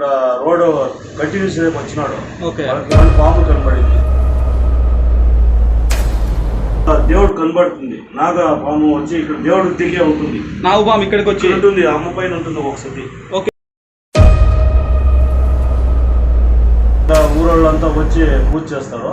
ఇక్కడ road continuous వచ్చినాడు. వాళ్ళకి పాము కనబడింది. ఆ దేవుడు కనబడుతుంది. నాగ పాము వచ్చి ఇక్కడ దేవుడు దిగే ఉంటుంది. నాగుబామ్ ఇక్కడికి వచ్చి. ఉంటుంది అమ్మ పైన ఉంటుంది ఒకసారి. ఓకే. ఊరోళ్ళంతా వచ్చి పూజ చేస్తారు.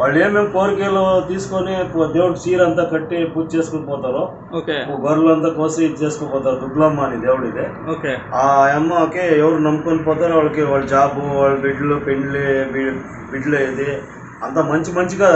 వాళ్ళు ఏమేమి కోరికలు తీసుకొని దేవుడు చీర అంతా కట్టి పూజ చేసుకుని పోతారో ఓకే. గొర్రెలంతా కోసి ఇది చేసుకుని పోతారు. దుర్గమ్మ అని దేవుడిదే. ఓకే. ఆ అమ్మకి ఎవరు నమ్ముకొని పోతారో వాళ్ళకి వాళ్ళ జాబు వాళ్ళ బిడ్డలు పెండ్లి బిడ్డలు ఇది అంత మంచి మంచిగా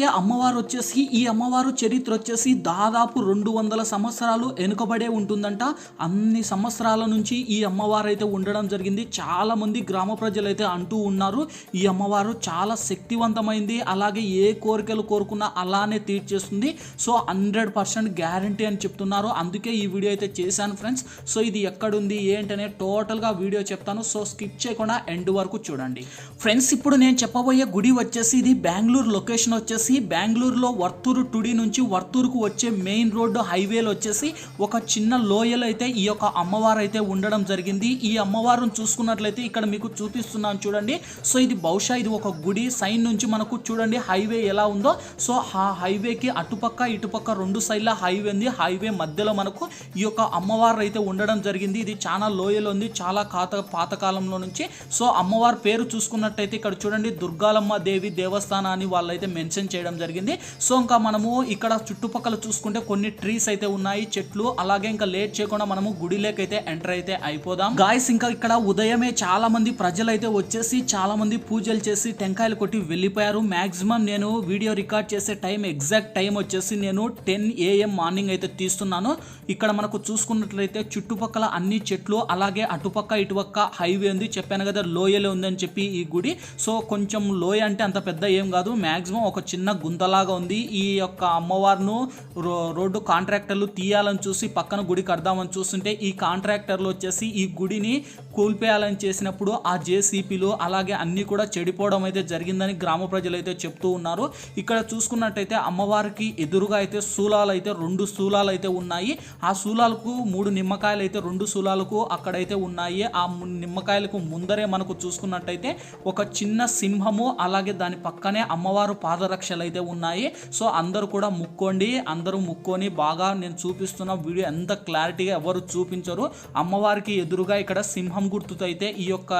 నేను అమ్మవారు వచ్చేసి ఈ అమ్మవారు చరిత్ర వచ్చేసి దాదాపు రెండు వందల సంవత్సరాలు వెనుకబడే ఉంటుందంట. అన్ని సంవత్సరాల నుంచి ఈ అమ్మవారు అయితే ఉండడం జరిగింది. చాలామంది గ్రామ ప్రజలైతే అంటూ ఉన్నారు ఈ అమ్మవారు చాలా శక్తివంతమైంది అలాగే ఏ కోరికలు కోరుకున్నా అలానే తీర్చేస్తుంది. సో హండ్రెడ్ పర్సెంట్ గ్యారంటీ అని చెప్తున్నారు. అందుకే ఈ వీడియో అయితే చేశాను ఫ్రెండ్స్. సో ఇది ఎక్కడుంది ఏంటనే టోటల్గా వీడియో చెప్తాను. సో స్కిప్ చేయకుండా ఎండ్ వరకు చూడండి. ఫ్రెండ్స్ ఇప్పుడు నేను చెప్పబోయే గుడి వచ్చేసి ఇది బెంగళూరు లొకేషన్ వచ్చేసి బెంగళూరులో వర్తూరు టుడి నుంచి వర్తూరుకు వచ్చే మెయిన్ రోడ్డు హైవేలో వచ్చేసి ఒక చిన్న లోయలో అయితే ఈ యొక్క అమ్మవారు అయితే ఉండడం జరిగింది. ఈ అమ్మవారిని చూసుకున్నట్లయితే ఇక్కడ మీకు చూపిస్తున్నాను చూడండి. సో ఇది బహుశా ఇది ఒక గుడి. సైన్ నుంచి మనకు చూడండి హైవే ఎలా ఉందో. సో ఆ హైవేకి అటుపక్క ఇటుపక్క రెండు సైడ్ల హైవే ఉంది. హైవే మధ్యలో మనకు ఈ యొక్క అమ్మవారు అయితే ఉండడం జరిగింది. ఇది చాలా లోయలో ఉంది చాలా కాత పాతకాలంలో నుంచి. సో అమ్మవారి పేరు చూసుకున్నట్టయితే ఇక్కడ చూడండి దుర్గాలమ్మ దేవి దేవస్థానాన్ని వాళ్ళైతే మెన్షన్ చేయడం జరిగింది. సో ఇంకా మనము ఇక్కడ చుట్టుపక్కల చూసుకుంటే కొన్ని ట్రీస్ అయితే ఉన్నాయి చెట్లు. అలాగే ఇంకా లేట్ చేయకుండా మనము గుడిలోకి అయితే ఎంటర్ అయితే అయిపోదాం. గాయస్ ఇంకా ఇక్కడ ఉదయమే చాలా మంది ప్రజలు అయితే వచ్చేసి చాలా మంది పూజలు చేసి టెంకాయలు కొట్టి వెళ్ళిపోయారు. మాక్సిమం నేను వీడియో రికార్డ్ చేసే టైం ఎగ్జాక్ట్ టైం వచ్చేసి నేను టెన్ ఏఎం మార్నింగ్ అయితే తీస్తున్నాను. ఇక్కడ మనకు చూసుకున్నట్లయితే చుట్టుపక్కల అన్ని చెట్లు అలాగే అటుపక్క ఇటుపక్క హైవే ఉంది. చెప్పాను కదా లోయలో ఉందని చెప్పి ఈ గుడి. సో కొంచెం లోయ అంటే అంత పెద్ద ఏం కాదు. మాక్సిమం ఒక చిన్న గుంతలాగా ఉంది. ఈ యొక్క అమ్మవారును రో రోడ్డు కాంట్రాక్టర్లు తీయాలని చూసి పక్కన గుడి కడదామని చూస్తుంటే ఈ కాంట్రాక్టర్లు వచ్చేసి ఈ గుడిని కూల్పేయాలని చేసినప్పుడు ఆ జేసీపీలు అలాగే అన్నీ కూడా చెడిపోవడం అయితే జరిగిందని గ్రామ ప్రజలు అయితే చెప్తూ ఉన్నారు. ఇక్కడ చూసుకున్నట్టయితే అమ్మవారికి ఎదురుగా అయితే శూలాలు అయితే రెండు శూలాలు అయితే ఉన్నాయి. ఆ శూలాలకు మూడు నిమ్మకాయలు అయితే రెండు శూలాలకు అక్కడైతే ఉన్నాయి. ఆ నిమ్మకాయలకు ముందరే మనకు చూసుకున్నట్టయితే ఒక చిన్న సింహము అలాగే దాని పక్కనే అమ్మవారు పాదరక్షలు అయితే ఉన్నాయి. సో అందరూ కూడా ముక్కోండి. అందరూ ముక్కొని బాగా నేను చూపిస్తున్న వీడియో ఎంత క్లారిటీగా ఎవరు చూపించరు. అమ్మవారికి ఎదురుగా ఇక్కడ సింహం గుర్తుతో అయితే ఈ యొక్క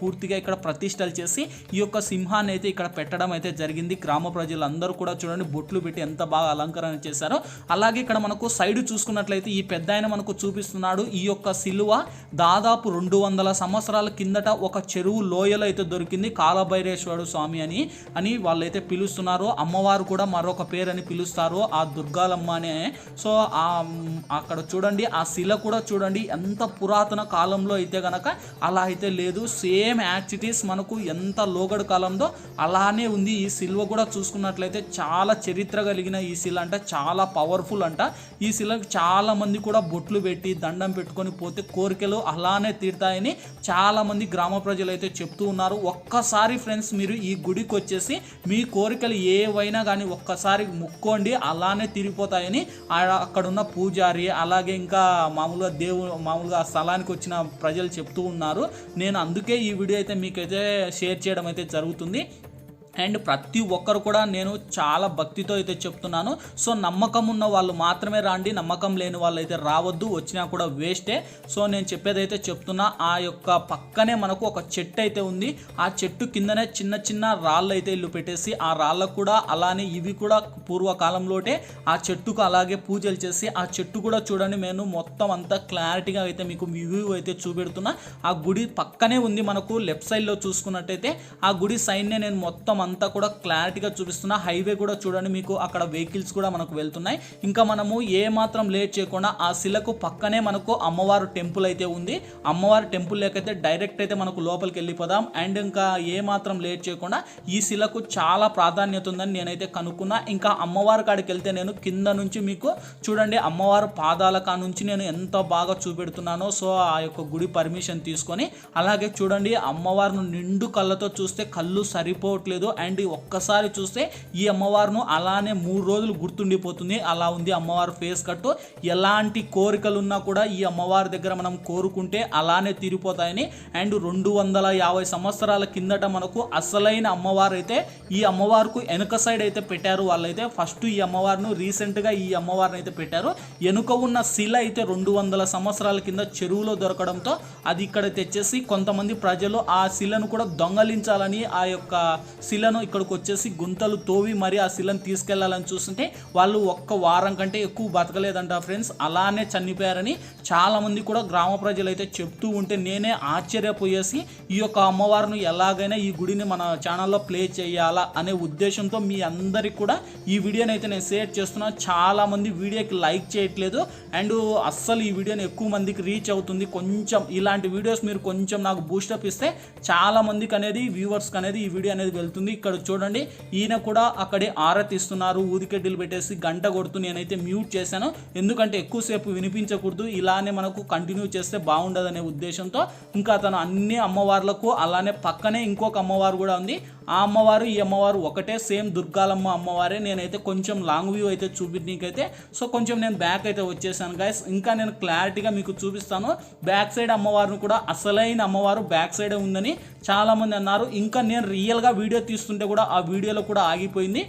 పూర్తిగా ఇక్కడ ప్రతిష్టలు చేసి ఈ యొక్క సింహాన్ని అయితే ఇక్కడ పెట్టడం అయితే జరిగింది. గ్రామ ప్రజలందరూ కూడా చూడండి బొట్లు పెట్టి ఎంత బాగా అలంకరణ చేశారో. అలాగే ఇక్కడ మనకు సైడ్ చూసుకున్నట్లయితే ఈ పెద్ద మనకు చూపిస్తున్నాడు ఈ యొక్క సిలువ. దాదాపు రెండు వందల సంవత్సరాల కిందట ఒక చెరువు లోయలో అయితే దొరికింది. కాలభైరేశ్వరుడు స్వామి అని అని వాళ్ళైతే పిలుస్తున్నారు. అమ్మవారు కూడా మరొక పేరు అని పిలుస్తారు ఆ దుర్గాలమ్మ అనే సో ఆ అక్కడ చూడండి ఆ శిల కూడా చూడండి ఎంత పురాతన కాలంలో అయితే గనక అలా అయితే లేదు. సేమ్ యాక్టివిటీస్ మనకు ఎంత లోగడు కాలంలో అలానే ఉంది. ఈ శిల్వ కూడా చూసుకున్నట్లయితే చాలా చరిత్ర కలిగిన ఈ శిల అంటే చాలా పవర్ఫుల్ అంట. ఈ శిలకు చాలా మంది కూడా బొట్లు పెట్టి దండం పెట్టుకొని పోతే కోరికలు అలానే తీరుతాయని చాలా మంది గ్రామ ప్రజలు అయితే చెప్తూ ఉన్నారు. ఒక్కసారి ఫ్రెండ్స్ మీరు ఈ గుడికి వచ్చేసి మీ కోరికలు ఏవైనా కానీ ఒక్కసారి ముక్కోండి అలానే తిరిగిపోతాయని ఆ- అక్కడున్న పూజారి అలాగే ఇంకా మామూలుగా దేవు మామూలుగా ఆ స్థలానికి వచ్చిన ప్రజలు చెప్తూ ఉన్నారు. నేను అందుకే ఈ వీడియో అయితే మీకైతే షేర్ చేయడం అయితే జరుగుతుంది. అండ్ ప్రతి ఒక్కరు కూడా నేను చాలా భక్తితో అయితే చెప్తున్నాను. సో నమ్మకం ఉన్న వాళ్ళు మాత్రమే రాండి. నమ్మకం లేని వాళ్ళు అయితే రావద్దు. వచ్చినా కూడా వేస్టే. సో నేను చెప్పేదైతే చెప్తున్నా ఆ యొక్క పక్కనే మనకు ఒక చెట్టు అయితే ఉంది. ఆ చెట్టు కిందనే చిన్న చిన్న రాళ్ళు అయితే ఇల్లు పెట్టేసి ఆ రాళ్ళకు కూడా అలానే ఇవి కూడా పూర్వకాలంలోటే ఆ చెట్టుకు అలాగే పూజలు చేసి ఆ చెట్టు కూడా చూడండి నేను మొత్తం అంతా క్లారిటీగా అయితే మీకు వ్యూ అయితే చూపెడుతున్నా. ఆ గుడి పక్కనే ఉంది మనకు లెఫ్ట్ సైడ్లో చూసుకున్నట్టయితే. ఆ గుడి సైడ్నే నేను మొత్తం అంతా కూడా క్లారిటీగా చూపిస్తున్నా హైవే కూడా చూడండి మీకు అక్కడ వెహికల్స్ కూడా మనకు వెళ్తున్నాయి. ఇంకా మనము ఏ మాత్రం లేట్ చేయకుండా ఆ శిలకు పక్కనే మనకు అమ్మవారు టెంపుల్ అయితే ఉంది. అమ్మవారి టెంపుల్ లేకైతే డైరెక్ట్ అయితే మనకు లోపలికి వెళ్ళిపోదాం. అండ్ ఇంకా ఏ మాత్రం లేట్ చేయకుండా ఈ శిలకు చాలా ప్రాధాన్యత ఉందని నేనైతే కనుక్కున్నా. ఇంకా అమ్మవారి కాడికి వెళ్తే నేను కింద నుంచి మీకు చూడండి అమ్మవారు పాదాల కా నుంచి నేను ఎంత బాగా చూపెడుతున్నానో సో ఆ యొక్క గుడి పర్మిషన్ తీసుకొని అలాగే చూడండి అమ్మవారిని నిండు కళ్ళతో చూస్తే కళ్ళు సరిపోవట్లేదు. అండ్ ఒక్కసారి చూస్తే ఈ అమ్మవారును అలానే మూడు రోజులు గుర్తుండిపోతుంది. అలా ఉంది అమ్మవారి ఫేస్ కట్టు. ఎలాంటి కోరికలు ఉన్నా కూడా ఈ అమ్మవారి దగ్గర మనం కోరుకుంటే అలానే తీరిపోతాయని. అండ్ రెండు వందల యాభై సంవత్సరాల కిందట మనకు అసలైన అమ్మవారు అయితే ఈ అమ్మవారికి వెనుక సైడ్ అయితే పెట్టారు వాళ్ళైతే. ఫస్ట్ ఈ అమ్మవారిను రీసెంట్గా ఈ అమ్మవారిని అయితే పెట్టారు. వెనుక ఉన్న శిల అయితే రెండు వందల సంవత్సరాల కింద చెరువులో దొరకడంతో అది ఇక్కడ తెచ్చేసి కొంతమంది ప్రజలు ఆ శిలను కూడా దొంగలించాలని ఆ యొక్క శిలను ఇక్కడికి వచ్చేసి గుంతలు తోవి మరి ఆ శిలను తీసుకెళ్ళాలని చూస్తుంటే వాళ్ళు ఒక్క వారం కంటే ఎక్కువ బతకలేదంట ఫ్రెండ్స్. అలానే చనిపోయారని చాలామంది కూడా గ్రామ ప్రజలు అయితే చెప్తూ ఉంటే నేనే ఆశ్చర్యపోయేసి ఈ యొక్క అమ్మవారిని ఎలాగైనా ఈ గుడిని మన ఛానల్లో ప్లే చేయాలా అనే ఉద్దేశంతో మీ అందరికి కూడా ఈ వీడియోని అయితే నేను షేర్ చేస్తున్నా. చాలా మంది వీడియోకి లైక్ చేయట్లేదు. అండ్ అస్సలు ఈ వీడియోని ఎక్కువ మందికి రీచ్ అవుతుంది. కొంచెం ఇలాంటి వీడియోస్ మీరు కొంచెం నాకు బూస్టప్ ఇస్తే చాలా మందికి అనేది వ్యూవర్స్కి అనేది ఈ వీడియో అనేది వెళ్తుంది. ఇక్కడ చూడండి ఈయన కూడా అక్కడే ఆరతి ఇస్తున్నారు ఊదికెడ్డీలు పెట్టేసి గంట కొడుతూ నేనైతే మ్యూట్ చేశాను. ఎందుకంటే ఎక్కువసేపు వినిపించకూడదు. ఇలానే మనకు కంటిన్యూ చేస్తే బాగుండదనే ఉద్దేశంతో ఇంకా తను అన్ని అమ్మవార్లకు అలానే పక్కనే ఇంకొక అమ్మవారు కూడా ఉంది. ఆ అమ్మవారు ఈ అమ్మవారు ఒకటే సేమ్ దుర్గాలమ్మ అమ్మవారే. నేనైతే కొంచెం లాంగ్ వ్యూ అయితే చూపించనీకైతే సో కొంచెం నేను బ్యాక్ అయితే వచ్చేసాను గాయస్ ఇంకా నేను క్లారిటీగా మీకు చూపిస్తాను. బ్యాక్ సైడ్ అమ్మవారిని కూడా అసలైన అమ్మవారు బ్యాక్ సైడే ఉందని చాలామంది అన్నారు. ఇంకా నేను రియల్గా వీడియో తీస్తుంటే కూడా ఆ వీడియోలో కూడా ఆగిపోయింది.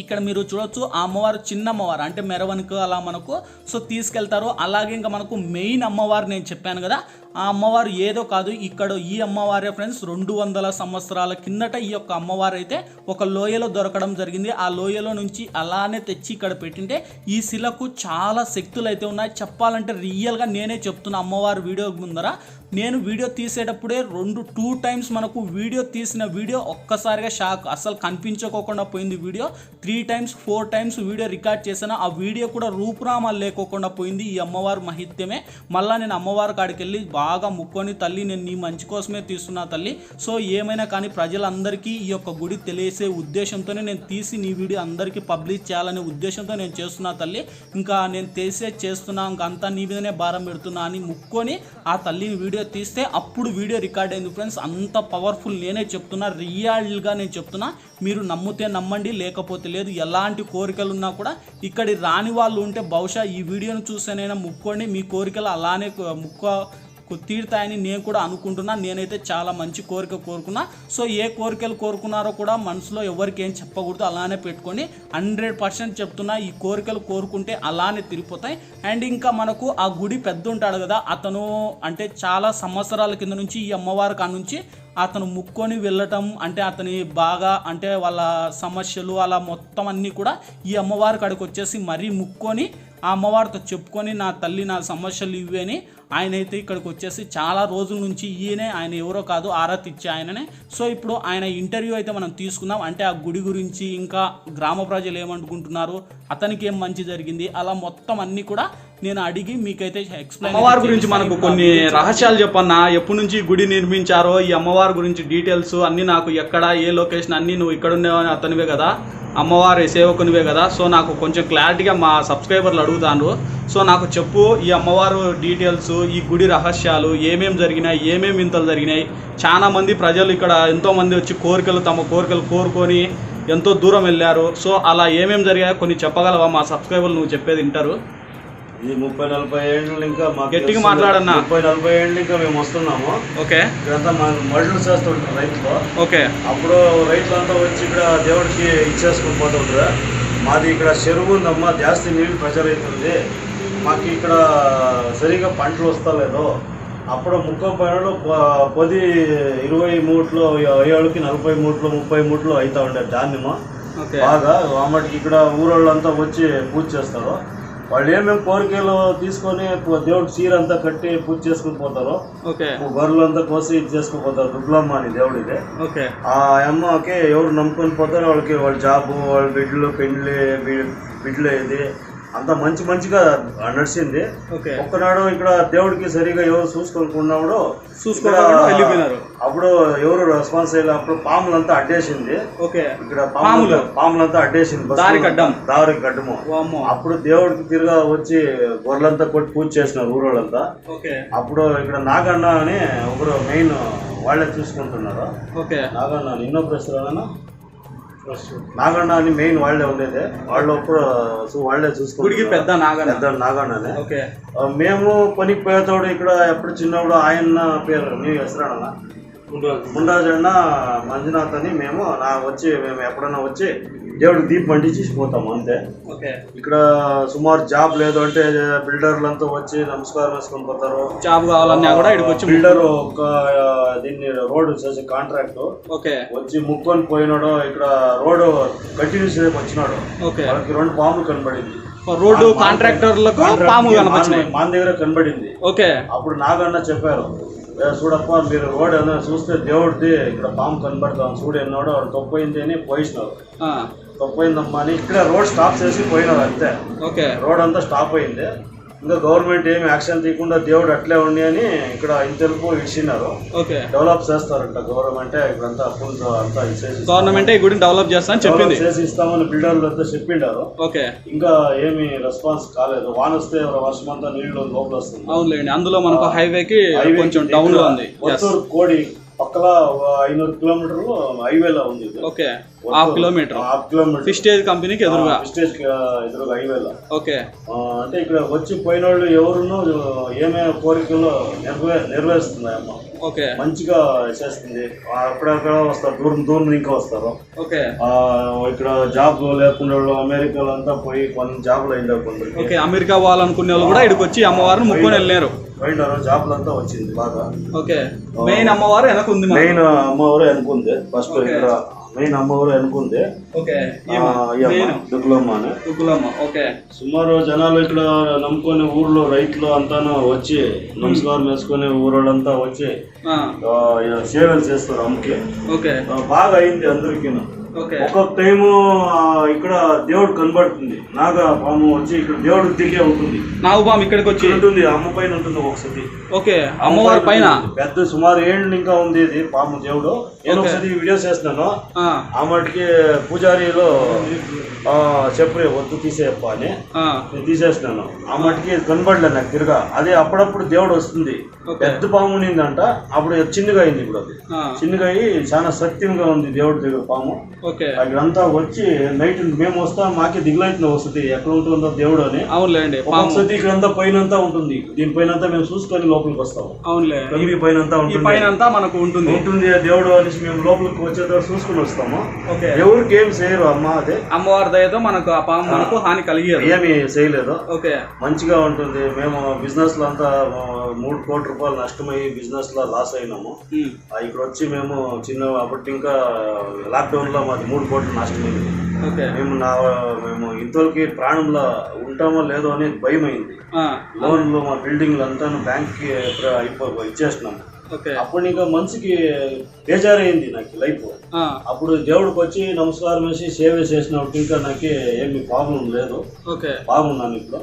ఇక్కడ మీరు చూడొచ్చు ఆ అమ్మవారు చిన్న అమ్మవారు అంటే మెరవనుక అలా మనకు సో తీసుకెళ్తారు. అలాగే ఇంకా మనకు మెయిన్ అమ్మవారు నేను చెప్పాను కదా ఆ అమ్మవారు ఏదో కాదు. ఇక్కడ ఈ అమ్మవారే ఫ్రెండ్స్ రెండు వందల సంవత్సరాల కిందట ఈ యొక్క అమ్మవారు అయితే ఒక లోయలో దొరకడం జరిగింది. ఆ లోయలో నుంచి అలానే తెచ్చి ఇక్కడ పెట్టింటే ఈ శిలకు చాలా శక్తులు అయితే ఉన్నాయి. చెప్పాలంటే రియల్గా నేనే చెప్తున్నా అమ్మవారి వీడియో ముందర. నేను వీడియో తీసేటప్పుడే రెండు టూ టైమ్స్ మనకు వీడియో తీసిన వీడియో ఒక్కసారిగా షాక్ అసలు కనిపించకోకుండా పోయింది video. Three times four times video record చేశాను. ఆ వీడియో కూడా రూపురామాలు లేకోకుండా పోయింది ఈ అమ్మవారి మహిత్యమే. మళ్ళీ నేను అమ్మవారి కాడికి వెళ్ళి బాగా ముక్కొని తల్లి నేను నీ మంచి కోసమే తీస్తున్నా తల్లి. సో ఏమైనా కానీ ప్రజలందరికీ ఈ యొక్క గుడి తెలిసే ఉద్దేశంతోనే నేను తీసి నీ వీడియో అందరికీ పబ్లిష్ చేయాలనే ఉద్దేశంతో నేను చేస్తున్నా తల్లి. ఇంకా నేను తెలిసే చేస్తున్నా ఇంకా అంతా నీ మీదనే భారం పెడుతున్నా అని ముక్కొని ఆ తల్లిని వీడియో తీస్తే అప్పుడు వీడియో రికార్డ్ అయింది ఫ్రెండ్స్. అంత పవర్ఫుల్ నేనే చెప్తున్నా రియల్గా నేను చెప్తున్నా. మీరు నమ్మితే నమ్మండి లేకపోతే లేదు. ఎలాంటి కోరికలు ఉన్నా కూడా ఇక్కడి రాని వాళ్ళు ఉంటే బహుశా ఈ వీడియోను చూసేనైనా ముక్కోండి. మీ కోరికలు అలానే కు- ముక్క తీరుతాయని నేను కూడా అనుకుంటున్నా. నేనైతే చాలా మంచి కోరిక కోరుకున్నా. సో ఏ కోరికలు కోరుకున్నారో కూడా మనసులో ఎవరికి ఏం చెప్పకూడదు. అలానే పెట్టుకొని హండ్రెడ్ పర్సెంట్ చెప్తున్నా ఈ కోరికలు కోరుకుంటే అలానే తిరిగిపోతాయి. అండ్ ఇంకా మనకు ఆ గుడి పెద్ద ఉంటాడు కదా అతను అంటే చాలా సంవత్సరాల కింద నుంచి ఈ అమ్మవారి కాడ నుంచి అతను ముక్కొని వెళ్ళటం అంటే అతని బాగా అంటే వాళ్ళ సమస్యలు అలా మొత్తం అన్నీ కూడా ఈ అమ్మవారి కాడికి వచ్చేసి మరీ ముక్కొని ఆ అమ్మవారితో చెప్పుకొని నా తల్లి నా సమస్యలు ఇవి అని ఆయన అయితే ఇక్కడికి వచ్చేసి చాలా రోజుల నుంచి ఈయనే ఆయన ఎవరో కాదు ఆరాతి ఇచ్చే ఆయననే. సో ఇప్పుడు ఆయన ఇంటర్వ్యూ అయితే మనం తీసుకుందాం. అంటే ఆ గుడి గురించి ఇంకా గ్రామ ప్రజలు ఏమనుకుంటున్నారు అతనికి ఏం మంచి జరిగింది? అలా మొత్తం అన్నీ కూడా నేను అడిగి మీకైతే ఎక్స్ప్లెయిన్ అమ్మవారి గురించి మనకు కొన్ని రహస్యాలు చెప్పన్నా. ఎప్పటి నుంచి ఈ గుడి నిర్మించారో ఈ అమ్మవారి గురించి డీటెయిల్స్ అన్ని నాకు ఎక్కడ ఏ లొకేషన్ అన్ని నువ్వు ఇక్కడ ఉండేవని అతనివే కదా. అమ్మవారి సేవకునివే కదా. సో నాకు కొంచెం క్లారిటీగా మా సబ్స్క్రైబర్లు అడుగుతాను సో నాకు చెప్పు ఈ అమ్మవారు డీటెయిల్స్ ఈ గుడి రహస్యాలు ఏమేం జరిగినాయి ఏమేమి ఇంతలు జరిగినాయి చాలా మంది ప్రజలు ఇక్కడ ఎంతో మంది వచ్చి కోరికలు తమ కోరికలు కోరుకొని ఎంతో దూరం వెళ్ళారు. సో అలా ఏమేం జరిగాయో కొన్ని చెప్పగలవా? మా సబ్స్క్రైబర్లు నువ్వు చెప్పేది వింటారు. ఇది ముప్పై నలభై ఏళ్ళు ఇంకా మాకు గట్టిగా. మాట్లాడన్నా. ముప్పై నలభై ఏళ్ళు ఇంకా మేము వస్తున్నాము. ఓకే. ఇక్కడంతా మా మడులు చేస్తుంటారు రైతులు. ఓకే. అప్పుడు రైతులంతా వచ్చి ఇక్కడ దేవుడికి ఇచ్చేసుకుని పోతుంటారు మాది ఇక్కడ చెరువు ఉందమ్మా జాస్తి నీళ్ళు ప్రెషర్ అవుతుంది మాకు ఇక్కడ సరిగా పంటలు వస్తలేదు అప్పుడు ముక్కో పనులు పది ఇరవై మూట్లు ఏళ్ళకి నలభై మూట్లు ముప్పై మూట్లు అవుతా ఉండే ధాన్యము. బాగా వామటికి ఇక్కడ ఊరోళ్ళంతా వచ్చి పూజ చేస్తారు. వాళ్ళు ఏమేమి కోరికలు తీసుకొని దేవుడు చీర అంతా కట్టి పూజ చేసుకుని పోతారో ఓకే. గొర్రెలు అంతా కోసి ఇది చేసుకుని పోతారు. దుర్గమ్మ అని దేవుడిదే. ఓకే. ఆ అమ్మకి ఎవరు నమ్ముకొని పోతారో వాళ్ళకి వాళ్ళ జాబు వాళ్ళ బిడ్డలు పెండ్లి బిడ్డలు ఇది అంత మంచి మంచిగా నడిచింది. ఓకే. ఒక్కనాడు ఇక్కడ దేవుడికి సరిగా ఎవరు చూసుకోనుకున్నాడు చూసుకోకుండా వెళ్ళిపోయినారు. అప్పుడు ఎవరు రెస్పాన్స్ అయ్యారు అప్పుడు పాములంతా అడ్డేసింది. ఇక్కడ పాములు పాములంతా అడ్డేసింది. దారికి అడ్డం. దారికి అడ్డము అప్పుడు దేవుడికి తిరిగా వచ్చి గొర్రెలంతా కొట్టి పూజ చేసినారు ఊరోళ్ళంతా. ఓకే. అప్పుడు ఇక్కడ నాగన్న అని ఒకరు మెయిన్ వాళ్ళే చూసుకుంటున్నారు. ఓకే. నాగన్న ఎన్నో ప్రశ్న నాగన్న అని మెయిన్ వాళ్ళే ఉండేది వాళ్ళప్పుడు వాళ్ళే చూసుకుంటే పెద్ద నాగన్న పెద్ద నాగన్ననే ఓకే. మేము పనికి పోయేతోడు ఇక్కడ ఎప్పుడు చిన్నప్పుడు ఆయన పేరు నీ హెసరాడన్న ముండరాజు అన్న మంజునాథ్ అని మేము నా వచ్చి మేము ఎప్పుడన్నా వచ్చి దేవుడికి దీపం అంటించి పోతాము అంతే. ఓకే. ఇక్కడ సుమారు జాబ్ లేదు అంటే బిల్డర్లంతా వచ్చి నమస్కారం వేసుకొని పోతారు. జాబ్ కావాలన్నా కూడా ఇక్కడికి వచ్చి బిల్డర్ ఒక దీన్ని రోడ్డు చేసే కాంట్రాక్ట్. ఓకే. వచ్చి ముక్కొని పోయినాడు ఇక్కడ రోడ్డు కంటిన్యూస్ వచ్చినాడు. ఓకే. వాళ్ళకి రెండు పాములు కనబడింది. రోడ్డు కాంట్రాక్టర్లకు పాము కనపచ్చినాయి. మన దగ్గర కనబడింది. ఓకే. అప్పుడు నాగన్న చెప్పారు "ఏ, చూడప్ప మీరు రోడ్ ఏదైనా చూస్తే దేవుడిది ఇక్కడ పాము కనబడతాం. చూడు ఎన్నాడు వాడు తప్పైంది అని పోయిసినారు. తప్పైందమ్మా అని. ఇక్కడ రోడ్ స్టాప్ చేసి పోయినారు అంతే. ఓకే. రోడ్ అంతా స్టాప్ అయింది. ఇంకా గవర్నమెంట్ ఏమి యాక్షన్ తీయకుండా దేవుడు అట్లే ఉండి అని ఇక్కడ ఇంతెలుపు ఇచ్చినారు ఓకే. డెవలప్ చేస్తారంట గవర్నమెంట్ ఇప్పుడంతా ఫుల్ అంతా ఇచ్చేసి గవర్నమెంట్ ఈ గుడిని డెవలప్ చేస్తానని చెప్పింది. చేసి ఇస్తామని బిల్డర్లు అంతా చెప్పిండారు ఓకే. ఇంకా ఏమి రెస్పాన్స్ కాలేదు. వాన వస్తే వర్షం అంతా నీళ్ళు లోపల వస్తుంది. అవునులేండి అందులో మనకు హైవేకి హైవే కొంచెం డౌన్లో ఉంది. కోడి పక్కల ఐనూరు కిలోమీటర్లు హైవేలో ఉంది. Okay. Half kilometer. Half kilometer. ఫిస్టేజ్ కంపెనీకి ఎదురుగా. స్టేజ్ ఎదురుగా హైవేలో. ఓకే. అంటే ఇక్కడ వచ్చి పోయిన వాళ్ళు ఎవరున్నో ఏమేమి కోరికలు నెరవే నెరవేరుస్తుంది అమ్మ ఓకే. మంచిగా చేస్తుంది. అక్కడక్కడ వస్తారు దూరం దూరం ఇంకా వస్తారు. ఓకే. ఇక్కడ జాబ్ లేకుండా వాళ్ళు అమెరికాలో అంతా పోయి కొన్ని జాబ్లు కొందరికి ఓకే అమెరికా పోవాలనుకునే వాళ్ళు కూడా ఇక్కడికి వచ్చి అమ్మవారిని ముక్కొని వెళ్ళారు పోయినారు జాబ్లు అంతా వచ్చింది బాగా. ఓకే. మెయిన్ అమ్మవారు వెనక ఉంది మనకు. మెయిన్ అమ్మవారు అనుకుంది ఫస్ట్. ఇక్కడ మెయిన్ అమ్మవారు మెయిన్ దుర్గమ్మ అని. దుగ్గులమ్మ ఓకే. సుమారు జనాలు ఇక్కడ నమ్ముకొని ఊర్లో రైతులు అంతాను వచ్చి నమస్కారం వేసుకొని ఊరోళ్ళంతా వచ్చి సేవలు చేస్తారు అమ్మకి. ఓకే. బాగా అయింది అందరికీ ఒక్కొక్క టైము ఇక్కడ దేవుడు కనబడుతుంది. నాగ పాము వచ్చి ఇక్కడ దేవుడు దిగే ఉంటుంది. నాగుబామ్ ఇక్కడికి వచ్చి. ఉంటుంది అమ్మ పైన ఉంటుంది ఒకసారి. ఓకే అమ్మవారి పైన పెద్ద సుమారు ఏళ్ళు ఇంకా ఉంది ఇది పాము దేవుడు. నేను ఒకసారి వీడియో చేస్తున్నాను. ఆ, మటుకి పూజారిలో చెప్పు వద్దు తీసేయప్ప అని. ఆ, నేను తీసేసినాను ఆ మటుకి కనబడలే నాకు తిరగా. అదే అప్పుడప్పుడు దేవుడు వస్తుంది. పెద్ద పాము ఉన్నిందంట. అప్పుడు చిన్నగా అయింది ఇప్పుడు అది. చిన్నగా అయ్యి చాలా సత్యంగా ఉంది దేవుడి దగ్గర పాము. అక్కడంతా వచ్చి నైట్ మేము వస్తాం మాకే దిగులైతున్న వస్తుంది. ఎక్కడ ఉంటుందో దేవుడు అని. అవునులేండి ఒక్కొక్కసారి ఇక్కడంతా పైనంతా ఉంటుంది. దీనిపైన మేము చూసుకొని లోపలికి వస్తాం అవునులే. కమిటీ పైన ఉంటుంది. పైన మనకు ఉంటుంది. ఉంటుంది దేవుడు అనేసి మేము లోపలికి వచ్చేటప్పుడు చూసుకుని వస్తాము. ఓకే. ఎవరికి ఏం చేయరు అమ్మ అదే. అమ్మవారి దయతో మనకు ఆ పాము మనకు హాని కలిగేది. ఏమి చేయలేదు. ఓకే. మంచిగా ఉంటుంది. మేము బిజినెస్లో అంతా మూడు కోట్ల రూపాయలు నష్టమయ్యి బిజినెస్లో లాస్ అయినాము. ఇక్కడ వచ్చి మేము చిన్న అప్పటి ఇంకా లాక్డౌన్లో మాది మూడు కోట్లు నష్టమైంది ఓకే. మేము నా మేము ఇంతవరకు ప్రాణంలో ఉంటామో లేదో అని భయం అయింది లోన్లు మా బిల్డింగ్లు అంతా బ్యాంక్కి ఓకే. అప్పుడు ఇంకా మనసుకి బేజారైంది నాకు లైఫ్. అప్పుడు దేవుడికి వచ్చి నమస్కారం వేసి సేవ చేసినప్పుడు ఇంకా నాకు ఏమి ప్రాబ్లం లేదు. బాగున్నాను ఇప్పుడు.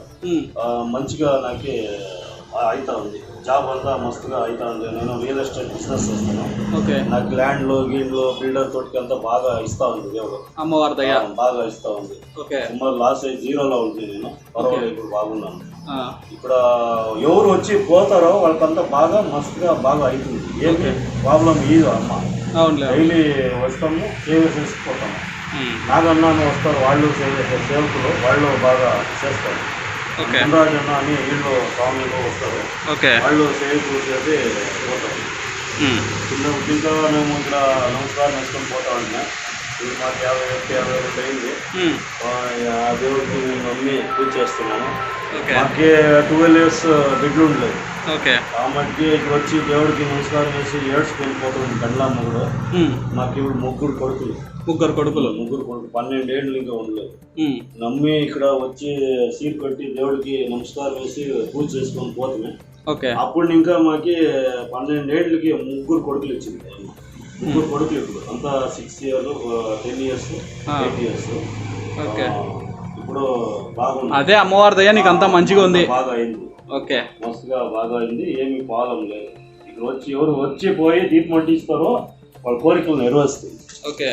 మంచిగా నాకు అవుతా ఉంది. జాబ్ అంతా మస్తుగా అవుతా ఉంది. నేను రియల్ ఎస్టేట్ బిజినెస్ చేస్తాను ఓకే. నాకు ల్యాండ్లు గీండ్లు బిల్డర్ తోటికి అంతా బాగా ఇస్తా ఉంది దేవుడు. అమ్మవారి దయ. బాగా ఇస్తా ఉంది. ఓకే. సుమారు లాస్ అయ్యి జీరోలో ఉంది నేను. పర్వాలేదు ఇప్పుడు బాగున్నాను. ఇక్కడ ఎవరు వచ్చి పోతారో వాళ్ళకంతా బాగా మస్తుగా బాగా అవుతుంది ఏమి ప్రాబ్లం ఇది అమ్మ. డైలీ వస్తాము సేవ చేసుకుపోతాము నాగన్నాను వస్తారు వాళ్ళు సేవ సేవకులు వాళ్ళు బాగా చేస్తారు. ఓకే. గుండ్రాజన్న అని వీళ్ళు స్వామిలు వస్తారు ఓకే. వాళ్ళు సేవకులు చేసి పోతారు ఉమ్, చిన్న మేము ఇక్కడ నమస్కారం వేసుకొని పోతా ఉంటున్నా ఇప్పుడు మాకు యాభై ఒకటి యాభై ఒకటి అయింది. ఆ, దేవుడికి మేము నమ్మి పూజ చేస్తున్నాము మాకి ట్వెల్వ్ ఇయర్స్ బిడ్డలు ఉండలేదు. ఓకే. ఆ మధ్య ఇక్కడ వచ్చి దేవుడికి నమస్కారం చేసి ఏడ్చుకొని పోతుంది కండ్లమ్మ కూడా. మాకు ఇప్పుడు ముగ్గురు కొడుకులు. ముగ్గురు కొడుకులు. ముగ్గురు కొడుకు పన్నెండేళ్ళు ఇంకా ఉండలేదు. నమ్మి ఇక్కడ వచ్చి సీట్ కట్టి దేవుడికి నమస్కారం వేసి పూజ చేసుకొని పోతుంది ఓకే. అప్పుడు ఇంకా మాకి పన్నెండేళ్ళకి ముగ్గురు కొడుకులు ఇచ్చింది. ముగ్గురు కొడుకులు ఇప్పుడు. అంతా six year ten years. Eight years okay. ఇప్పుడు బాగుంది. అదే అమ్మవారి దయ నీకు అంతా మంచిగా ఉంది. బాగా అయింది ఓకే. మస్తుగా బాగా అయింది ఏమీ పాలం లేదు. ఇక్కడ వచ్చి ఎవరు వచ్చి పోయి దీపం అంటిస్తారో వాళ్ళ కోరికలు నెరవేరుస్తాయి. ఓకే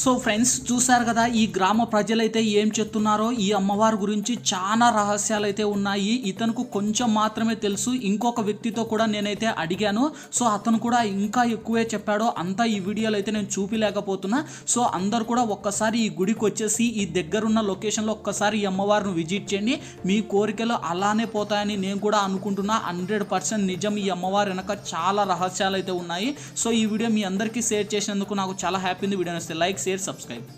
సో ఫ్రెండ్స్ చూశారు కదా ఈ గ్రామ ప్రజలైతే ఏం చెప్తున్నారో ఈ అమ్మవారి గురించి చాలా రహస్యాలు అయితే ఉన్నాయి. ఇతనుకు కొంచెం మాత్రమే తెలుసు. ఇంకొక వ్యక్తితో కూడా నేనైతే అడిగాను. సో అతను కూడా ఇంకా ఎక్కువే చెప్పాడు. అంతా ఈ వీడియోలో అయితే నేను చూపిలేకపోతున్నా. సో అందరు కూడా ఒక్కసారి ఈ గుడికి వచ్చేసి ఈ దగ్గరున్న లొకేషన్లో ఒక్కసారి ఈ అమ్మవారిని విజిట్ చేయండి. మీ కోరికలు అలానే పోతాయని నేను కూడా అనుకుంటున్నా. హండ్రెడ్ పర్సెంట్ నిజం ఈ అమ్మవారి వెనక చాలా రహస్యాలు అయితే ఉన్నాయి. సో ఈ వీడియో మీ అందరికీ షేర్ చేసినందుకు నాకు చాలా హ్యాపీ ఉంది. వీడియో నచ్చితే లైక్ షేర్ సబ్స్క్రైబ్